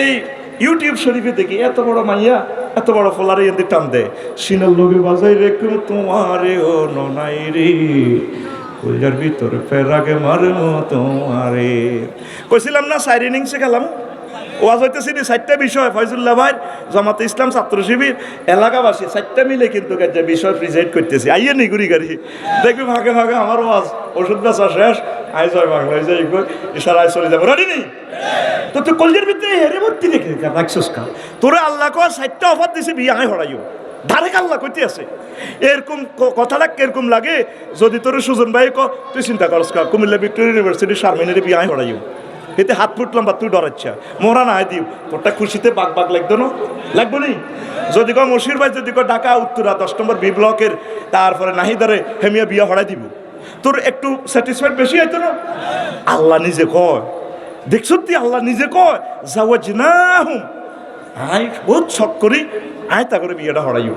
এই ইউটিউব শরীফে দেখি এত বড় মাইয়া, এত বড় ফলারে এদের টান দেয়। সিনাল লোভে বাজাই রেখে তোমারে, ও ননাই রে। কইলার ভিতরে ফেরাকে মারমো তোমারে। কইছিলাম না সাইরিনিং শেখালাম? ওয়াজ হইতেছি নি চারটা বিষয়, ফয়জুল্লাহ ভাই, জামাতে ইসলাম, ছাত্র শিবির, এলাকাবাসী, চারটা মিলে কিন্তু কাজে বিষয় প্রিজাইড করতেছি। আইয়ে নি ঘুরি গাড়ি। দেখবি ভাগে ভাগে আমার ওয়াজ, ওষুধ বেচা শেষ আই জয় বাংলা যাই ইশারায় চলে যাব। রেডি নেই তো তুই কলজের ভিতরে হেরে ভর্তি দেখে রাখছিস কা? তোরে আল্লাহ কর সাইটটা অফার দিছে, বিয়ে আয় হরাইও। ধারেক আল্লাহ কইতে আছে? এরকম কথাটা কীরকম লাগে, যদি তোর সুজন ভাই ক তুই চিন্তা করস কুমিল্লা ভিক্টোরিয়া ইউনিভার্সিটি শারমিনের বিয়ে আয় হরাইও। এতে হাত ফুটলাম বা তুই ডরাচ্ছা মোরা না দিও। তোরটা খুশিতে বাগ বাগ লাগতো না? লাগবো নি? যদি ক মশির ভাই, যদি ক ঢাকা, উত্তরা, দশ নম্বর বি ব্লকের, তারপরে নাহিদারে হেমিয়া বিয়া হরাই দিব। তোর একটু স্যাটিসফাইড বেশি হইতো না? আল্লাহ নিজে কয়। দেখছ তুই আল্লাহ নিজে কয় যাওয়াজ না হুম আই বহুত শখ করি। আয় তা করে বিয়েটা হরাইও।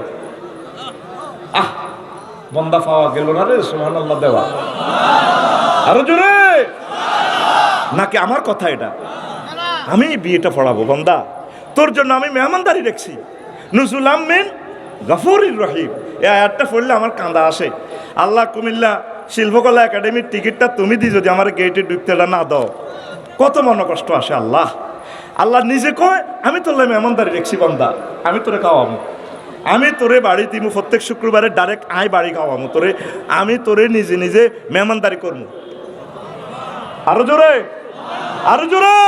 আহ, বন্দা পাওয়া গেল না রে? সুহান আল্লাহ দেওয়া। আরও জোরে! নাকি আমার কথা এটা? আমি বিয়েটা পড়াবো, বন্দা। তোর জন্য আমি মেহমানদারি রেখছি। নজরুল আমিন গফুরির রহিম। এই আয়াতটা পড়লে আমার কাঁদা আসে। আল্লাহ কুমিল্লা শিল্পকলা একাডেমির টিকিটটা তুমি দি, যদি আমার গেটে ঢুকতে না দাও। কত মন কষ্ট আসে আল্লাহ। আল্লাহ নিজে কয়, আমি তোর মেহমানদারি রেখছি, বন্দা। আমি তোরে খাওয়াবো। আমি তোরে বাড়ি দিমু, প্রত্যেক শুক্রবারে ডাইরেক্ট আয় বাড়ি খাওয়াবো তোরে। আমি তোরে নিজে নিজে মেহমানদারি করব। আরও জোরে। আরও জোরে।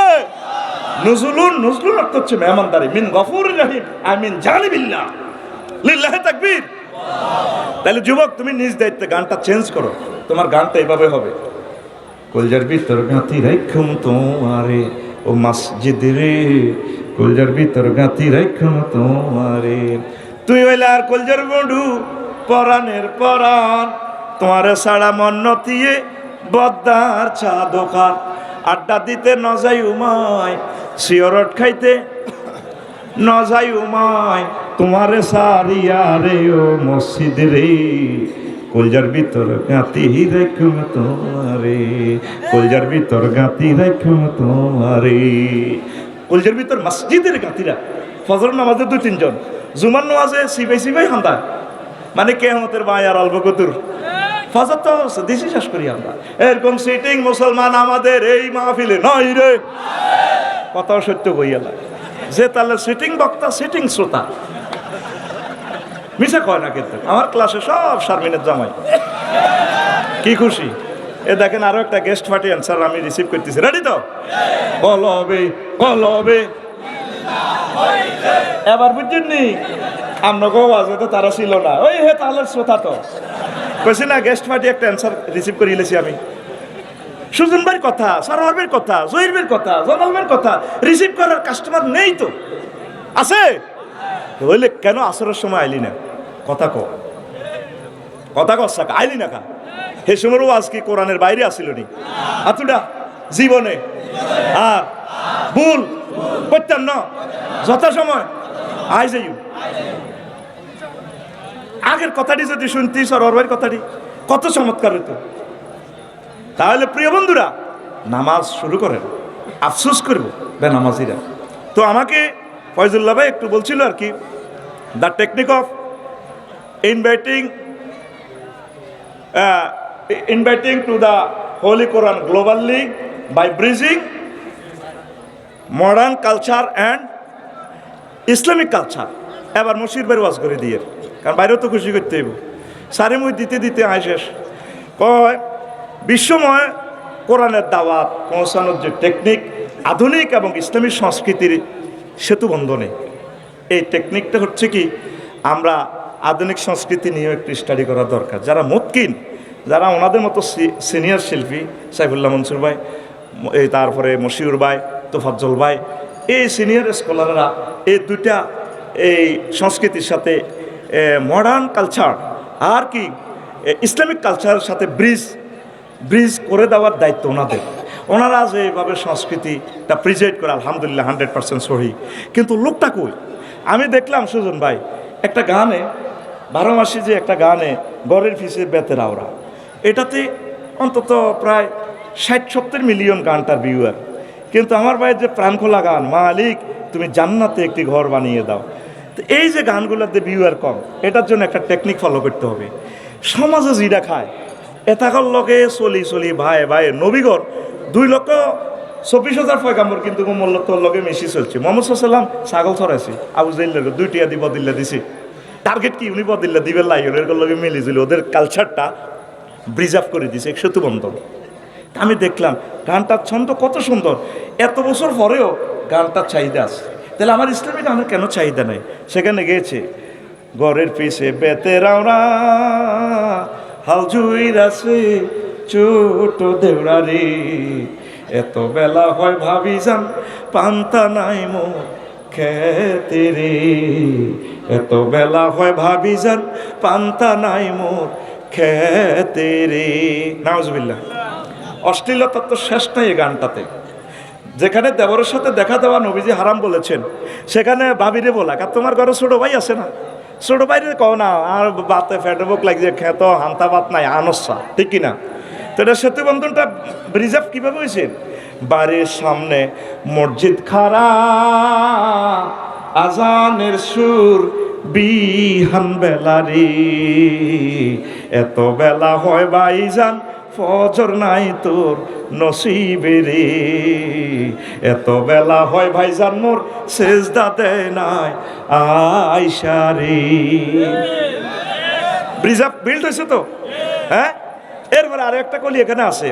নজরুল নজরুল অর্থ হচ্ছে মেহমানদারি। মিন গফুর রহিম আই মিন জানিবিল্লাহ লিল্লাহ তাকবীর। তাহলে যুবক তুমি নিজ দায়িত্বে গানটা চেঞ্জ করো। তোমার গানটা এভাবে হবে। কলজার ভিতর গাঁতি রাখুম তোমারে ও মসজিদ রে। কলজার ভিতর গাঁতি রাখুম তোমারে। তুই হইলে আর কলজার বন্ধু পরাণের পরাণ। তোমারে সারা মন নতিয়ে বদ্দার চা দোকান আড্ডা দিতে নজাই উমায় সিয়রট খাইতে নজাই উমায় তোমারে সারিয়া রে ও মসজিদ রে, কলজার ভিতর গাতি রাখুম তোমারে, কলজার ভিতর গাতি রাখুম তোমারে। কলজার ভিতর মসজিদের গাতিরা ফজর নামাজে দুই তিনজন, জুমার নামাজে সিবাই সিবাই হান্দা মানে কেহমতের ভাই আর অল্প কতুর। ফজর তো দেশে শেষ করি আমরা। এরকম সিটিং মুসলমান আমাদের এই মাহফিলে নয় রে। কথাও সত্য বইয়ালা যে তাহলে সিটিং বক্তা সিটিং শ্রোতা। মিশা কয় না কিন্তু। আমার ক্লাসে সব শারমিনের জামাই। কি খুশি। এ দেখেন আরও একটা গেস্ট পার্টি অ্যান্সার আমি রিসিভ করতেছি। রেডি তো? কল হবে কল হবে। এবার বুঝছেন নি? আপনাকেও আজকে তো তারা ছিল না। ওই হে তাহলে শ্রোতা তো। কইছি না গেস্ট পার্টি একটা অ্যান্সার রিসিভ করে ইলেছি আমি। সুজন ভাইয়ের কথা সরোয়ার ভাইয়ের কথা জহির ভাইয়ের কথা জনাল ভাইয়ের কথা রিসিভ করার কাস্টমার নেই তো। আছে? হইলে কেন আসরের সময় আইলি না? কথা ক কথা কসাক আইলি না কা? হে সময়ও আজ কি কোরআনের বাইরে আসিল নি? আতুডা জীবনে। আর, ভুল। করতাম না যথা সময় আই যাইও আগের কথাটি যদি শুনতি সরোয়ার ভাইয়ের কথাটি, কত চমৎকার হতো তাহলে প্রিয় বন্ধুরা, নামাজ শুরু করেন, আফসোস করব বেনামাজিরা তো আমাকে ফয়জুল্লাহ ভাই একটু বলছিল আর কি the technique of inviting inviting to the holy Quran globally by bridging modern culture and Islamic culture এবার মসির বাড়ি ওয়াজ করে দিয়ে। কারণ বাইরেও তো খুশি করতে হইব। সারে মুই দিতে দিতে আয় শেষ কয়, বিশ্বময় কোরআনের দাওয়াত পৌঁছানোর যে টেকনিক আধুনিক এবং ইসলামী সংস্কৃতির সেতু বন্ধনে। এই টেকনিকটা হচ্ছে কি, আমরা আধুনিক সংস্কৃতি নিয়েও একটু স্টাডি করা দরকার। যারা মতকিন, যারা ওনাদের মতো সিনিয়র শিল্পী, সাইফুল্লাহ মনসুর ভাই, এই তারপরে মশিউর ভাই, তোফাজ্জল ভাই, এই সিনিয়র স্কলাররা এই দুইটা এই সংস্কৃতির সাথে মডার্ন কালচার আর কি ইসলামিক কালচারের সাথে ব্রিজ ব্রিজ করে দেওয়ার দায়িত্ব ওনাদের। ওনারা এইভাবে সংস্কৃতিটা প্রিজাইড করে, আলহামদুলিল্লাহ হান্ড্রেড পার্সেন্ট সহি। কিন্তু লোকটা কই? আমি দেখলাম, সুজন ভাই, একটা গানে, বারো মাসে যে একটা গানে, গড়ের ফিসে বেতের আওরা এটাতে অন্তত প্রায় ষাট সত্তর মিলিয়ন গানটার ভিউয়ার কিন্তু আমার ভাইয়ের যে প্রাণ খোলা গান, মালিক, তুমি জান্নাতে একটি ঘর বানিয়ে দাও। এই যে গানগুলোতে ভিউয়ার কম, এটার জন্য একটা টেকনিক ফলো করতে হবে। সমাজে জিরা খায় এতাকর লগে চলি চলি ভাই ভাই নবীগর, দুই লক্ষ চব্বিশ হাজার পয়গাম্বর কিন্তু মোল্ল তোর লগে মেশি চলছে। মোহাম্মদ সাল্লাম ছাগল ছড়াইছে, আবু জাইলের দুইটিয়া দিব দিল্লা দিছে। টার্গেট কি? উনি বদিল্লা দিবেন লাইন এর লগে মিলিছিল ওদের কালচারটা ব্রিজার্ভ করে দিছে সেতু বন্ধন। আমি দেখলাম, গানটার ছন্দ কত সুন্দর। এত বছর পরেও গানটার চাহিদা আছে। তাহলে আমার ইসলামী গানের কেন চাহিদা নাই? সেখানে গেছে ঘরের পিছে বেতে রাওনা, হাল জুইর আছে ছোট দেউড়ারি। এত বেলা হয় ভাবি যান, পান্তা নাই মোর খেতে রে এত বেলা হয় ভাবি যান, পান্তা নাই মোর খেতে রে নাউজবিল্লাহ। অশ্লীলতা তো শেষ নাই এই গানটাতে। যেখানে দেবরের সাথে দেখা দেওয়া নবীজি হারাম বলেছেন, সেখানে ভাবিরে বলা আর তোমার ঘরে ছোট ভাই আছে না? ছোট ভাইরে কও না, আর বাতে ফেটবুক লাগছে, খেত, হান্তা বাত নাই, আনসা, ঠিক কিনা? তো এটা সেতু বন্ধনটা রিজার্ভ কীভাবে হয়েছে? বাড়ির সামনে মসজিদ খারা আজানের সুর বিহান বেলারি। এত বেলা হয় বাইজান ফজর নাই তোর নসিবে রে। এত বেলা হয় ভাইজান মোর, সেজদা দেয় নাই আইসা রে। ব্রিজ আপ বিল্ড হয়েছে তো? হ্যাঁ? এরপরে আরও একটা কলি এখানে আছে।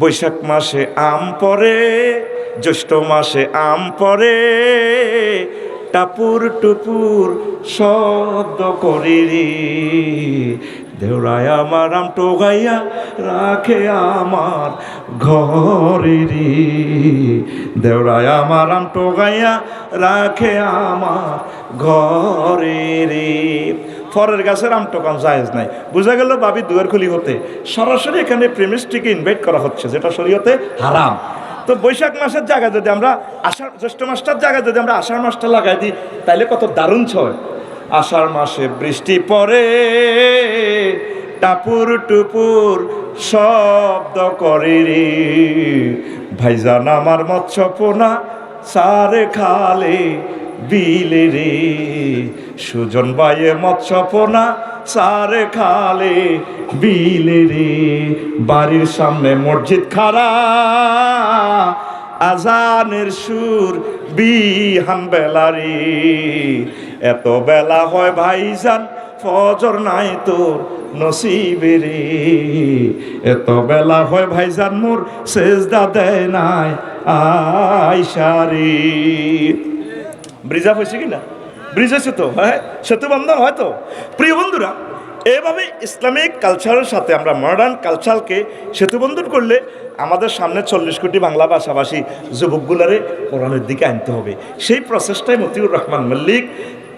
বৈশাখ মাসে আম পরে জ্যৈষ্ঠ মাসে আম পরে টাপুর টুপুর শব্দ করি রে। দেউরায় আমার আম টোগাইয়া রাখে আমার ঘরে রে দেউরায় আমার আম টোগাইয়া রাখে আমার ঘরে রে ফরের গাছের আম টোকান জায়েজ নাই। বোঝা গেল বাবি দুয়ার খুলি হতে। সরাসরি এখানে প্রেমিসটিকে ইনভাইট করা হচ্ছে, যেটা শরীয়তে হারাম। তো বৈশাখ মাসের জায়গায় যদি আমরা আষাঢ়, জ্যৈষ্ঠ মাসটার জায়গায় যদি আমরা আষাঢ় মাসটা লাগাই দিই তাহলে কত দারুণ ছয়। আষাঢ় মাসে বৃষ্টি পড়ে, টাপুর টুপুর শব্দ করে রে ভাইজান, আমার মৎস্য পোনা, সারে খালে বিলে রে সুজন বাইয়ে মৎস্য পোনা, সারে খালে বিলে রে বাড়ির সামনে মসজিদ খারা আজানের সুর বিহান বেলারি। এত বেলা হয় ভাইজান, ফজর নাই তোর নসিবে রে এত বেলা হয় ভাইজান মোর সেজদা দেয় নাই আইসারি ব্রিজ হয়েছে কিনা? ব্রিজ হয়েছে তো? হ্যাঁ সেতু বন্ধন হয়তো প্রিয় বন্ধুরা, এভাবে ইসলামিক কালচারের সাথে আমরা মডার্ন কালচারকে সেতুবন্ধন করলে আমাদের সামনে চল্লিশ কোটি বাংলা ভাষাভাষী যুবকগুলারে কোরআনের দিকে আনতে হবে। সেই প্রসেসটাই মতিউর রহমান মল্লিক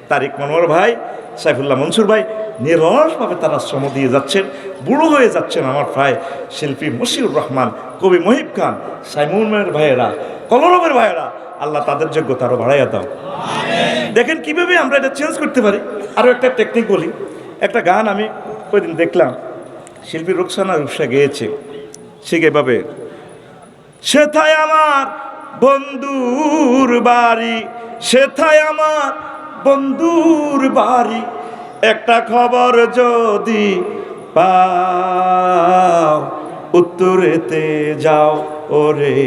তারিক মনোহর ভাই সাইফুল্লাহ মনসুর ভাই নিরসভাবে তারা শ্রম দিয়ে যাচ্ছেন বুড়ো হয়ে যাচ্ছেন আমার প্রায় শিল্পী মশিউর রহমান কবি মহিব খান সাইমুনের ভাইয়েরা কলরবের ভাইয়েরা আল্লাহ তাদের যোগ্যতা আরও বাড়াইয়া দাও। দেখেন কীভাবে আমরা এটা চেঞ্জ করতে পারি? আরও একটা টেকনিক বলি। একটা গান আমি ওই দিন দেখলাম শিল্পী রুকসানা রূপসা গেয়েছে সে এভাবে সেথায় আমার বন্ধুর বাড়ি সেথায় আমার বন্ধুর বাড়ি, একটা খবর যদি পাও, উত্তরেতে যাও ওরে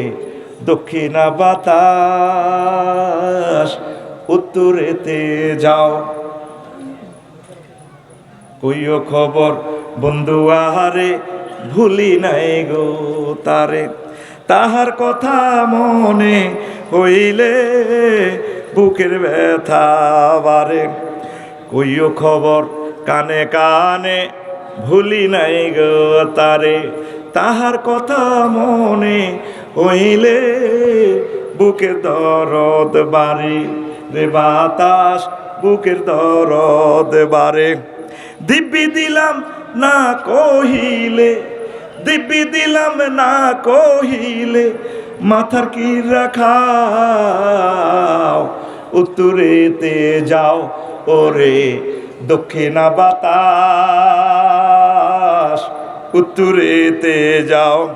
দক্ষিণা বাতাস, উত্তরেতে যাও। কইও খবর, বন্ধু আহারে, ভুলি নাই গো তারে, তাহার কথা মনে হইলে বুকের ব্যথা বারে। কইও খবর কানে কানে, ভুলি নাই গো তারে। তাহার কথা মনে হইলে বুকের দরদ বাড়ি। রে বাতাস, বুকের দরদ বাড়ে। দিব্যি দিলাম না কহিলে, দিব্যি দিলাম না কহিলে মাথার কি রাখাও? উত্তরেতে যাও, ওরে দক্ষিণা বাতাস। উত্তরেতে যাও,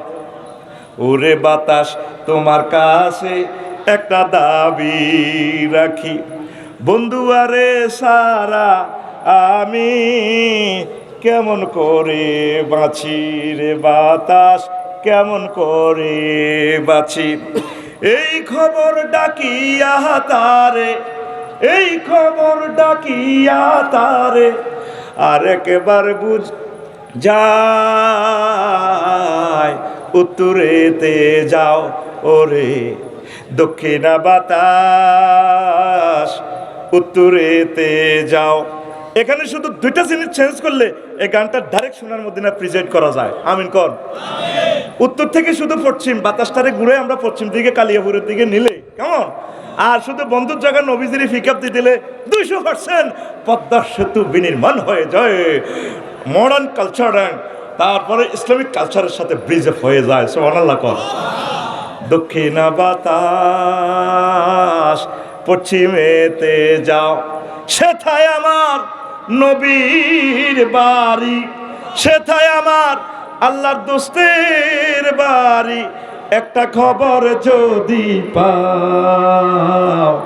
ওরে বাতাস, তোমার কাছে একটা দাবি রাখি। বন্ধু, আরে সারা, আমি কেমন করে বাঁচি রে বাতাস? কেমন করে বাঁচি? এই খবর ডাকিয়া তারে, এই খবর ডাকিয়া তারে, আর একেবার বুঝ যায় উত্তরেতে যাও ওরে। দক্ষিণা বাতাস, উত্তরেতে যাও। এখানে শুধু দুইটা জিনিস চেঞ্জ করলে এই গানটা ডাইরেক্ট শোনার মধ্যে না প্রেজেন্ট করা যায়। আমিন কর। উত্তর থেকে শুধু পশ্চিম বাতাসটারে ঘুরে আমরা পশ্চিম দিকে কালিয়াপুরের দিকে নিলে। কেমন? আর শুধু বন্ধুর জায়গায় নবীজিরি দিয়ে দিলে দুইশো পার্সেন্ট পদ্মা সেতু বিনির্মাণ হয়ে যায়। মডার্ন কালচার তারপরে ইসলামিক কালচারের সাথে ব্রিজ হয়ে যায়। সোহানাল্লাহ কর। দক্ষিণা বাতাস পশ্চিমেতে যাও। সেথায় আমার নবীর বাড়ি। সেথায় আমার আল্লাহর দোস্তের বাড়ি। একটা খবর যদি পাও,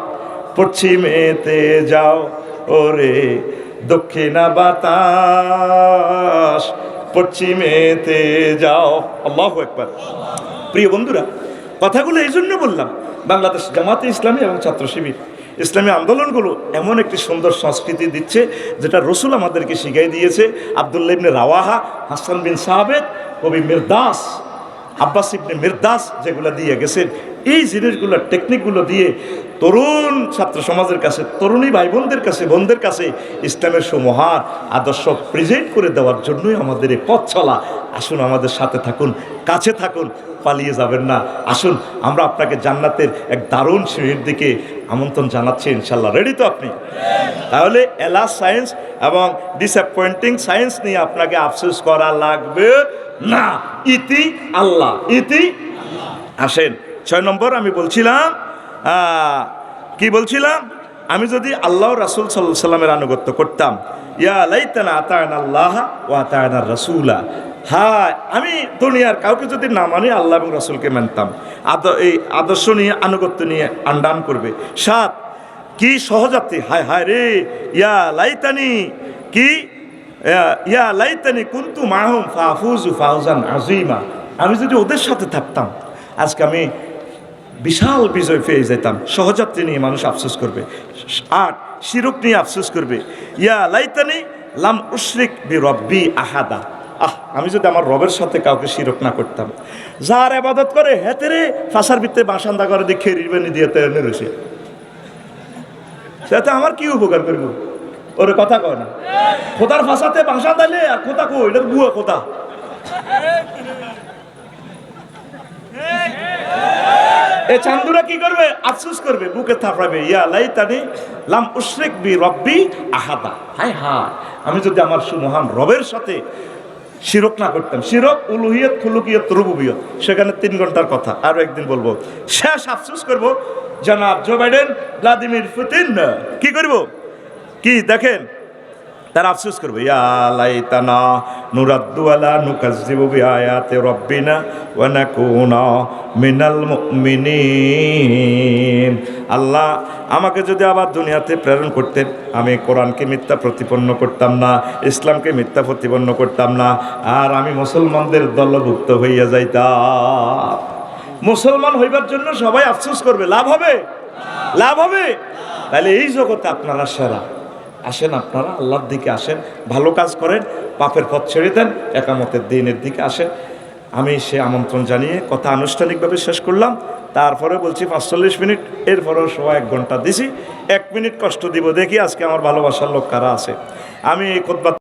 পশ্চিমেতে যাও, ওরে দক্ষিণা বাতাস। পশ্চিমেতে যাও। আল্লাহ একবার প্রিয় বন্ধুরা, কথাগুলো এই জন্য বললাম, বাংলাদেশ জামাতে ইসলামী এবং ছাত্র শিবির। ইসলামী আন্দোলনগুলো এমন একটি সুন্দর সংস্কৃতি দিচ্ছে, যেটা রসুল আমাদেরকে শিখাই দিয়েছে। আবদুল্লা ইবনে রাওয়াহা, হাসান বিন সাহাবেদ কবি মির্দাস, আব্বাস ইবনে মির্দাস যেগুলো দিয়ে গেছেন। এই জিনিসগুলো টেকনিকগুলো দিয়ে তরুণ ছাত্র সমাজের কাছে, তরুণী ভাই বোনদের কাছে বোনদের কাছে ইসলামের সুমহার আদর্শ প্রেজেন্ট করে দেওয়ার জন্যই আমাদের এই পথ চলা। আসুন আমাদের সাথে থাকুন, কাছে থাকুন, পালিয়ে যাবেন না। আসুন, আমরা আপনাকে জান্নাতের এক দারুণ শ্রেণির দিকে আমন্ত্রণ জানাচ্ছি ইনশাল্লাহ রেডি তো আপনি? তাহলে এলাস সায়েন্স এবং ডিসঅ্যাপয়েন্টিং সায়েন্স নিয়ে আপনাকে আফসোস করা লাগবে না। ইতি আল্লাহ, ইতি আসেন ছয় নম্বর আমি বলছিলাম কি বলছিলাম? আমি যদি আল্লাহ রাসুল সাল্লাহ সাল্লামের আনুগত্য করতাম, ইয়া লাইতানা আতায়ন আল্লাহ ও আতায়ন রাসুলা। হ্যাঁ আমি দুনিয়ার কাউকে যদি না মানি, আল্লাহ এবং রাসুলকে মানতাম। আদ, এই আদর্শ নিয়ে, আনুগত্য নিয়ে আন্ডান করবে। সাত, কি সহজাতি? হায় হায় রে, ইয়া লাইতানি, কি ইয়া- লাইতানি কুন্তু মাহুম ফাফুজু ফাউজান আজিমা আমি যদি ওদের সাথে থাকতাম, আজকে আমি বিশাল বিজয় পেয়ে যেতাম। সহযাত্রী নিয়ে মানুষ আফসোস করবে। আট শিরক নিয়ে আফসোস করবে। ইয়া লাইতানি লাম উশরিক বি রব্বি আহাদা। আহ, আমি যদি আমার রবের সাথে কাউকে শিরক না করতাম। যার আবাদত করে হেতেরে ফাঁসার ভিত্তে বাসান্দা করে দিয়ে খেরির বেনি দিয়ে তেরে রয়েছে সেটা আমার কি উপকার করব? ওরে কথা কয় না। খোদার ফাঁসাতে বাসা দিলে আর কোথা কো এটা বুয়া কোথা এ চান্দুরা কি করবে? আফসুস করবে, বুকে থাপড়াবে, ইয়া লাইতানি লাম উশরিক বি রব্বি আহাদা। হায় হায়, আমি যদি আমার সুমহান রবের সাথে শিরক না করতাম, শিরক, উলুহিয়ত, খুলুকিয়ত, রুবুবিয়ত, সেখানে তিন ঘণ্টার কথা, আরও একদিন বলব। শেষ আফসোস করব, জনাব জো বাইডেন, ভ্লাদিমির পুতিন, কি করব? কি দেখেন তারা আফসোস করবে লাইতানা নুরাদ্দু আলা নুকাজ্জিবু বিআয়াতি রাব্বিনা আল্লাহ আমাকে যদি আবার দুনিয়াতে প্রেরণ করতেন, আমি কোরআনকে মিথ্যা প্রতিপন্ন করতাম না, ইসলামকে মিথ্যা প্রতিপন্ন করতাম না, আর আমি মুসলমানদের দলভুক্ত হইয়া যাইতাম। মুসলমান হইবার জন্য সবাই আফসোস করবে, লাভ হবে? লাভ হবে? তাহলে এই জগতে আপনারা সেরা। আসেন আপনারা, আল্লাহর দিকে আসেন, ভালো কাজ করেন, পাপের পথ ছেড়ে দেন, একামতের দিনের দিকে আসেন। আমি সে আমন্ত্রণ জানিয়ে কথা আনুষ্ঠানিকভাবে শেষ করলাম। তারপরে বলছি, পাঁচচল্লিশ মিনিট, এরপরেও সবাই এক ঘণ্টা দিছি। এক মিনিট কষ্ট দিব দেখি আজকে আমার ভালোবাসার লোক কারা আছে। আমি এই খোদবা